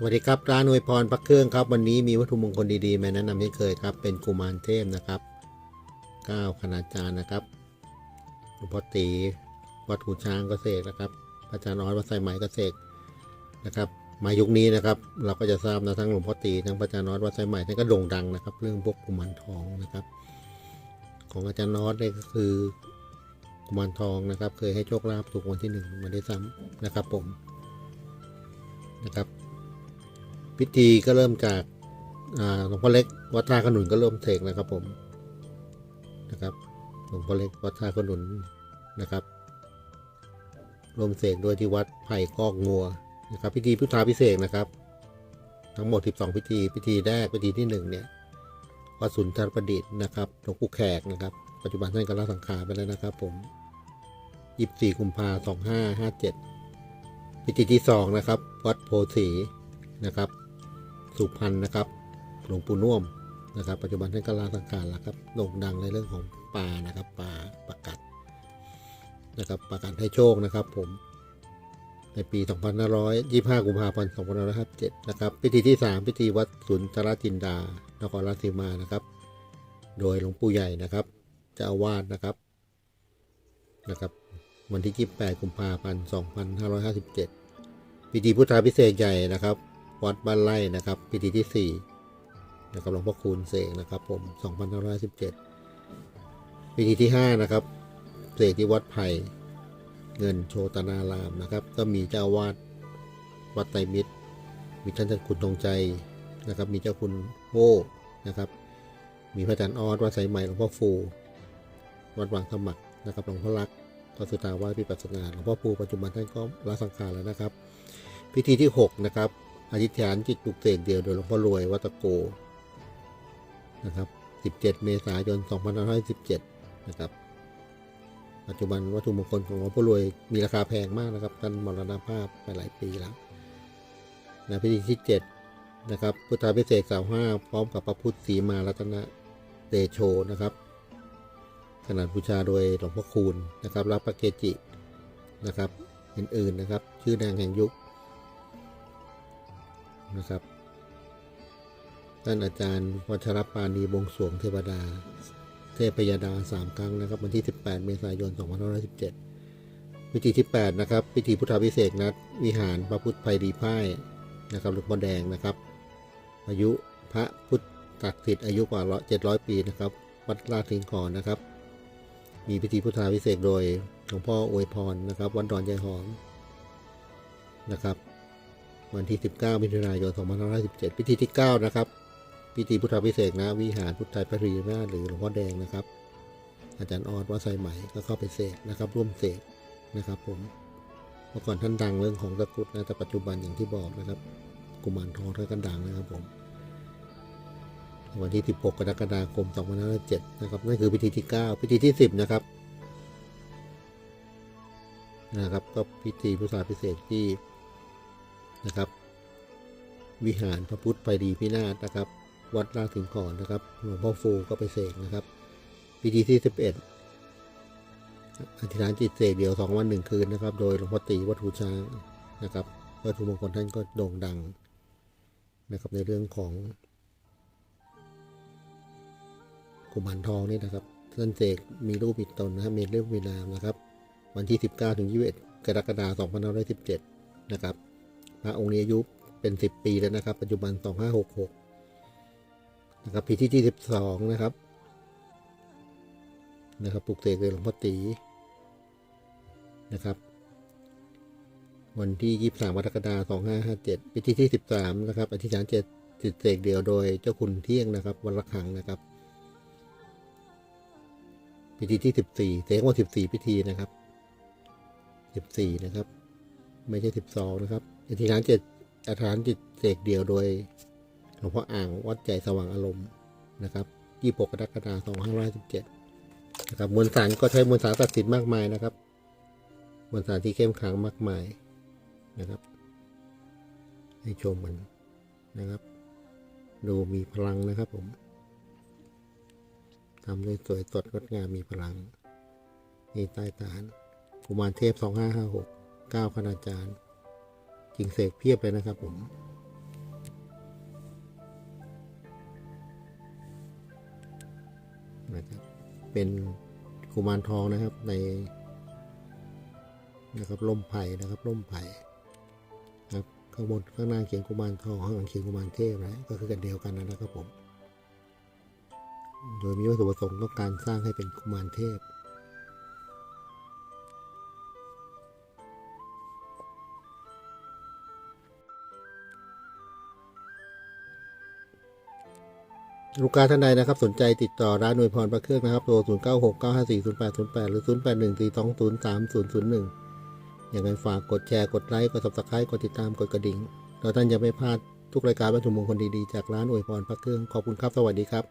สวัสดีครับร้านอวยพรพระเครื่องครับ วันนี้มีวัตถุมงคลดีๆมาแนะนำเช่นเคยครับ เป็นกุมารเทพนะครับ9คณาจารย์นะครับหลวงพ่อตีวัดหูช้างก็เสกนะครับพระอาจารย์น้อยวัดไซไหมก็เสกนะครับ มายุคนี้นะครับ เราก็จะทราบนะทั้งหลวงพ่อตีทั้งพระอาจารย์น้อยวัดไซไหมท่านก็โด่งดังนะครับ เรื่องพวกกุมารทองนะครับ ของอาจารย์น้อยเนี่ยก็คือกุมารทองนะครับ เคยให้โชคลาภถูกวันที่หนึ่งมาได้ซ้ำนะครับ ผมนะครับ พิธีก็เริ่มจากหลวงพ่อเล็กวัดท่าขนุนก็เริ่มเสกนะครับผมนะครับหลวงพ่อเล็กวัดท่าขนุนนะครับรวมเสกโดยที่วัดไผ่คอกงัวนะครับ พิธีพุทธาพิเศษนะครับ ทั้งหมด 12 พิธีพิธีแรกพิธีที่1เนี่ยวัดสุนทรประดิษฐ์นะครับหลวงปู่แขกนะครับ ปัจจุบันท่านก็ละสังขารไปแล้วนะครับผม 24กุมภาพันธ์2557 พิธีที่ 2 นะครับ วัดโพสีนะครับ สุพรรณนะครับ หลวงปู่น่วมนะครับ ปัจจุบันท่านก็ลาสังขารแล้วครับโด่งดังในเรื่องของปลานะครับปลาประกัดนะครับประกัดให้โชคนะครับ ผมในปี 2525 กุมภาพันธ์ 2557 นะครับ พิธีที่ 3 พิธีวัดสุนทรจินดา นครราชสีมานะครับ โดยหลวงปู่ใหญ่นะครับเจ้าอาวาสนะครับ นะครับ วันที่ 28 กุมภาพันธ์ 2557 พิธีพุทธาพิเศษใหญ่นะครับ วัดบ้านไร่นะครับพิธีที่ 4 นะครับหลวงพ่อคูณเสกนะครับผม2517พิธีที่ 5 นะครับเสกที่วัดไผ่เงินโชตนารามนะครับ ก็มีเจ้าวาดวัดไตรมิตร มีท่านเจ้าคุณทองใจนะครับ มีเจ้าคุณโฮนะครับ มีพระอาจารย์ออดวัดสายใหม่หลวงพ่อฟู วัดวังสมัครนะครับหลวงพ่อรักก็สุตาวาสพิปัสสนาหลวงพ่อฟูปัจจุบันท่านก็ละสังขารแล้วนะครับ พิธีที่ 6 นะครับ อธิษฐานจิตปลุกเสกเดียวโดยหลวงพ่อรวยวัตโกนะครับ 17 เมษายน 2517 นะครับ ปัจจุบันวัตถุมงคลของหลวงพ่อรวยมีราคาแพงมากนะครับท่านมรณภาพไปหลายปีแล้วนะพิธีที่ 7 นะครับ พุทธาพิเศษสาวห้าพร้อมกับพระพุทธศรีมารัตนะเตโชนะครับ ขนาดบูชาโดยหลวงพ่อคูณนะครับรับพระเกจินะครับ อื่นๆนะครับ ชื่อนางแห่งยุค นะครับท่านอาจารย์วัชรปานีบงสวงเทวดา เทพยดาสามครั้งนะครับวันที่ 18 เมษายน 2517พิธีที่ 8 นะครับ พิธีพุทธาพิเศษนัดวิหารพระพุทธไพดีพ่ายนะครับหลวงพ่อแดงนะครับ อายุพระพุทธศักดิ์สิทธิ์อายุกว่า700 ปีนะครับ วัดราชสิงห์ขอนนะครับ มีพิธีพุทธาพิเศษโดยหลวงพ่ออวยพรนะครับ วัดดอนยายหอมนะครับ วันที่ 19 มิถุนายน 2517 พิธีที่ 9 นะครับ พิธีพุทธาพิเศษนะวิหารพุทธไตรปรีนาหรือหลวงพ่อแดงนะครับ อาจารย์ออดวัดไซไหมก็เข้าไปเสกนะครับ ร่วมเสกนะครับผมเมื่อก่อนท่านดังเรื่องของตะกรุดนะแต่ปัจจุบันอย่างที่บอกนะครับ กุมารทองท่านก็ดังนะครับผมวันที่ 16 กรกฎาคม 2507 นะครับนั่นคือพิธีที่ 9 พิธีที่ 10 นะครับนะครับ ก็พิธีพุทธาพิเศษที่ นะครับ วิหารพระพุทธไปดีพินาศนะครับ วัดราชสิงห์ก่อนนะครับหลวงพ่อฟูก็ไปเสกนะครับพิธีที่สิบเอ็ดอธิษฐานจิตเสกเดียวสองวันหนึ่งคืนนะครับ โดยหลวงพ่อตีวัดหูช้างนะครับวัตถุมงคลท่านก็โด่งดังนะครับในเรื่องของกุมารทองนี่นะครับท่านเสกมีรูปปิดตนนะครับมีเรื่องมีนามนะครับ วันที่ 19ถึง21กรกฎาคม2517 นะครับ พระองค์นี้อายุเป็น 10 ปีแล้วนะครับ ปัจจุบัน 2566 นะครับพิธีที่12นะครับ นะครับปลุกเสกโดยหลวงพ่อตีนะครับ วันที่ 23กรกฎาคม2557พิธีที่ 13 นะครับ อธิษฐานเจ็ดจิตเสกเดียวโดยเจ้าคุณเที่ยงนะครับ วันละครั้งนะครับพิธีที่ 14เสกว่า14 พิธีนะครับ 14 นะครับ ไม่ใช่12นะครับอธิษฐานเจ็ดอธิษฐานจิตเสกเดียวโดยหลวงพ่ออ่างวัดใจสว่างอารมณ์นะครับ26กรกฎาคม2517นะครับมวลสารก็ใช้มวลสารศักดิ์สิทธิ์มากมายนะครับมวลสารที่เข้มขลังมากมายนะครับ ให้ชมมันนะครับ ดูมีพลังนะครับผมทำด้สวยสดงดงามมีพลังนี่ใต้ฐานกุมารเทพ 2556 เก้าคณาจารย์จิงเสกเพียบเลยนะครับผมนะครับเป็นกุมารทองนะครับในนะครับล่มไผ่นะครับล่มไผ่ครับข้างบนข้างหน้าเขียนกุมารทองข้างหลังเขียนกุมารเทพนะก็คือกันเดียวกันนะครับผม โดยมีวัตถุประสงค์ต้องการสร้างให้เป็นกุมารเทพ ลูกค้าท่านใดนะครับ สนใจติดต่อร้านนวยพรประเครื่องนะครับโทร0 9 6 9 5 4 0 8 0 8 หรือ 0 8 1 4 2 0 3 0 0 1 อย่างไรฝากกดแชร์กดไลค์กด subscribe กดติดตามกดกระดิ่ง เราท่านจะไม่พลาดทุกรายการวัตถุมงคลดีๆ จากร้านอวยพรพระเครื่องขอบคุณครับ สวัสดีครับ